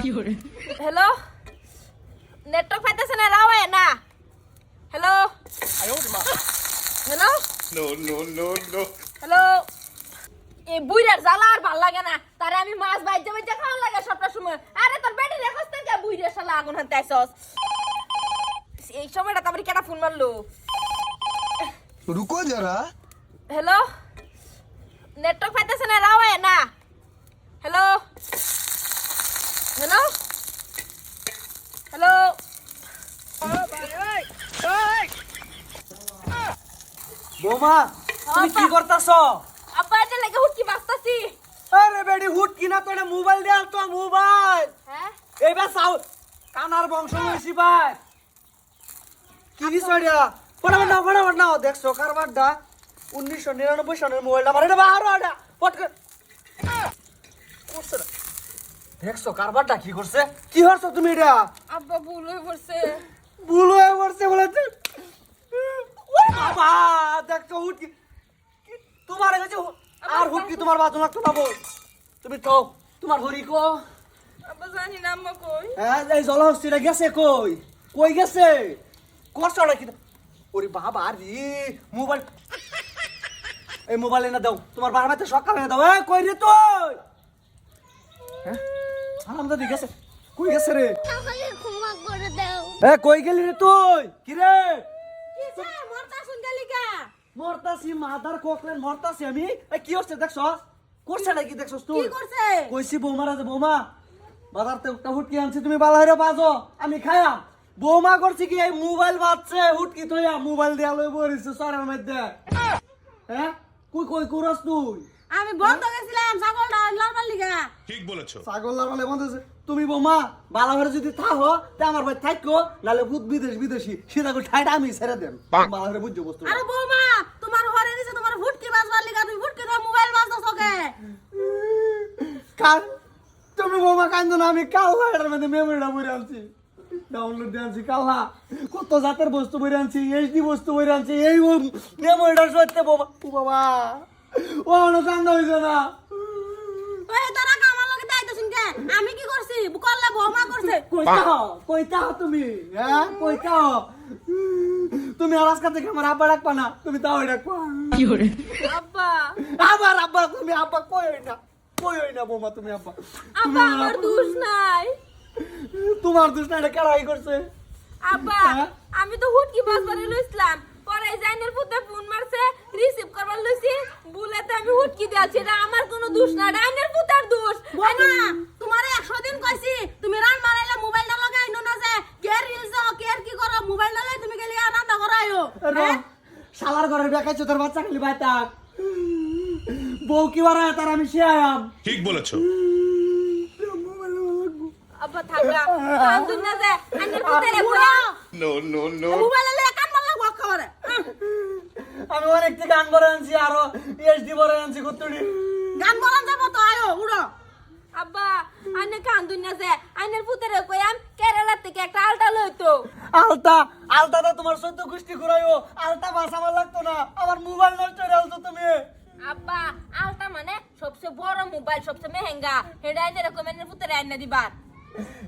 Hello network পাইতেছে না রাও না। হ্যালো হ্যালো এ বুইরার জ্বালা আর ভালো লাগে না। তারে আমি মাছ বাইজে বাইজে খাওয়া লাগে সবটা সময়। আরে তোর বেটি রেখস থেকে বুইরার শালা আগুন হাতে এই সময়টা তারপরে কেটা ফোন মারলো? রুকো নেটওয়ার্ক পাইতেছে না রাও না। বৌমা তুমি কি। করতেছ? আব্বা এটা লাগে হুটকি বাঁচতাছি আরে বেডি হুট কিনা তো মোবাইল দেয়াল তো মোবাইল। হ্যাঁ? এইবার চাও কানার বংশ লইছি ভাই। কি বিষয় এটা? ফটাফট নাও ফটাফট নাও। দেখছ কারবারটা? উনিশশো নিরানব্বই সনের মোবাইলটা আমার এটা বাহারো এটা। ফট করে। করছে না। দেখছ কারবারটা কি করছে? কি করছ তুমি এটা? আব্বা ভুল হয়ে পড়ছে। ভুল হয়ে পড়ছে বলেছে। হুটকি তোমার কাছে আর হুটকি তোমার বাজু লাগতো না তুমি তো তোমার হরি কো। জানি না আম্মা কই? হ্যাঁ এই জলহস্তিটা গেছে কই? কই গেছে? করছ নাকি? ওরে বাবা রে মোবাইল এই মোবাইল এনে দাও। তোমার বাবার মাঝে সকালে এনে দাও। এই কই রে তুই? হ্যাঁ? আরামদাদি গেছে। কই গেছে রে? এ কই গেলি রে তুই? কি রে কি স্যার মরতা শুন গেলি কা মরতাছি মাদার কোকলেন মরতাছি আমি। এ কি হচ্ছে দেখছ? করছে নাকি দেখছস তুই? কি করছে? কইছি বৌমা রাজে বৌমা বাজার তে একটা হুটকি আনছি তুমি বালা হইরে বাজো আমি খাইয়া বৌমা করছি কি এই মোবাইল বাজছে হুটকি থইয়া মোবাইল দিয়া লই বরিছে সরের মধ্যে। হ্যাঁ? কই কই করস তুই? আমি বন্ধ গেছিলাম ছাগলটা লালবার লিগা। ঠিক বলেছ। ছাগল লাগালে বন্ধছে তুমি বোমা বালা হইরে যদি থাকো তে আমার ভাই থাকো নালে ভূত বিদেশ বিদেশি। সেটা করে ঠাইটা আমি ছেড়ে দেন বালা হইরে বুঝছ বস্তু। আরে বৌমা তোমার ঘরে দিছে তোমার ফুটকি বাজবার লিগা তুমি ধরে মোবাইল বাজতাছ কে? কাল তুমি বৌমা কান্দো না আমি কাল্লা এটার মধ্যে মেমোরিটা বইরে আনছি। ডাউনলোড দিয়ে আনছি কাল্লা কত জাতের বস্তু বইরে আনছি এইচডি বস্তু বইরে আনছি এই মেমোরিটা সত্যি বাবা ও বাবা। ও হইছে না। ওই তোরা কামার লগে দাইতাছিস কে আমি কি করছি? করলে বৌমা করছে। কইতা হও কইতা হও তুমি হ্যাঁ? কইতা হও তুমি আর আজকে থেকে আমার আব্বা ডাকবা না তুমি তাও ডাকবা। আব্বা। আবার আব্বা তুমি আব্বা কই হই না কই হই না বৌমা তুমি আব্বা। আব্বা আমার দোষ নাই। তোমার দুষ্টা এটা কেড়াই করছে? আব্বা হ্যাঁ? আমি তো হুটকি বাজবারে লইছিলাম। পরে জাইনের পুতে ফোন মারছে রিসিভ করবার লইছি। বুলেতে আমি হুটকি দিয়েছি এটা আমার কোনো দোষ না ডাইনের পুতার দোষ না তোমারে 100 দিন কইছি তুমি রান মারাইলে মোবাইলটা লাগাই নো না যে কে রিলস দাও কে আর কি করো মোবাইলটা লই তুমি গেলি আনন্দ করাইও র, শালার ঘরে বেকাইছো তোর বাচ্চা খালি ভাই তাক বউ কি বাড়ায় তার আমি সে আয়াম। ঠিক বলেছ। আব্বা কান্দুন না। যে পুতারে. মোবাইলে কান মারলা আমি অনেক থেকে গান করে আনছি আরও আনছি কতটি গান বলান যাব তো আয়ো উড়ো। আব্বা আইনে কান্দুন না যে আইনের পুতারে কইয়াম কেরালা থেকে একটা আলটা লইতো। আলতা? আলতাটা তোমার সদ্য গোষ্ঠী ঘুরাইও। আলতা বাস আমার লাগতো না। আমার মোবাইল নষ্ট হয়ে আলতো তুমি। আব্বা আলটা মানে সবচেয়ে বড় মোবাইল সবচেয়ে মেহেঙ্গা। হেডা আইনে এরকম আইনের পুতারে আইনে দিবার।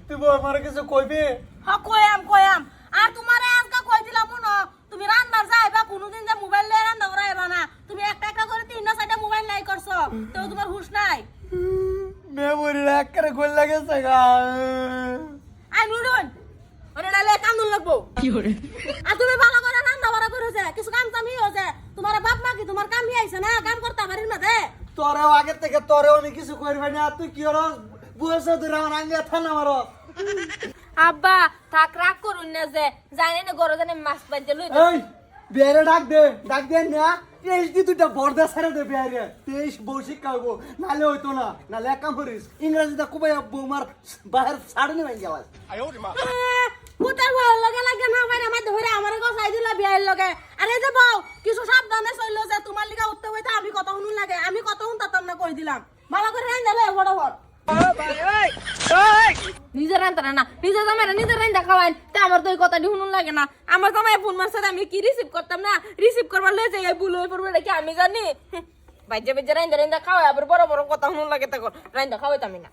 তুমি আমার কিছু কইবে? হ্যাঁ কয়াম কয়াম আর তোমারে আজকে কই দিলাম মনো তুমি রান্নার যাইবা কোনোদিন যে মোবাইল লয়ে রান্না করাইবা না। তুমি একটা একটা করে তিনটা চারটা মোবাইল নাই করছ। তো তোমার হুশ নাই? মেমোরি এক করে গোল লাগেছে গা। আই নুডুন ওরে ডালে কান্দুন লাগবো। আর তুমি ভালো করে রান্না বাড়া করেছে কিছু কাম টামি হয়েছে তোমার বাপ মা কি তোমার কাম আইছে না? কাম করতে পারিস না দে। তোরেও আগের থেকে তোরেও আমি কিছু করবে না। তুই কি হলো বুয়েছে তুই আমার আঙ্গে থানা মারো আব্বা থাক রাগ করুন না যে জানি না গরো জানে মাছ বাজে লই এই বিয়ারে ডাক দে ডাক দে না। তেইশ দি দুইটা বর্দা ছেড়ে দে বিয়ারে তেইশ বউ শিক্ষা নালে হইতো না। নালে এক কাম করিস ইংরেজিটা কুবাই বৌমার বাহির ছাড়ে নি ভাই গেলাস পুতার ভালো লগে লাগে না ভাই? আমার ধরে আমার গসাই দিল বিয়ের লগে। আরে যে বউ কিছু সাবধানে চলল যে তোমার লিগা উঠতে হইতে আমি কত শুনুন লাগে? আমি কত শুন তাতাম না কই দিলাম? ভালো করে রান দিলে বড় বড় নিজের রান্তা না নিজের জামাই নিজের রান্না খাওয়াই তা আমার তো এই কথাটি শুনুন আমার জামাই ফোন মারছে আমি কি রিসিভ করতাম না? রিসিভ করবার লয়ে যাই ভুল হয়ে পড়বে কি আমি জানি? বাইজে বাইজে রান্না রান্না খাওয়াই, আবার বড় বড় কথা শুনুন লাগে তখন। রান্না খাওয়াইতাম না।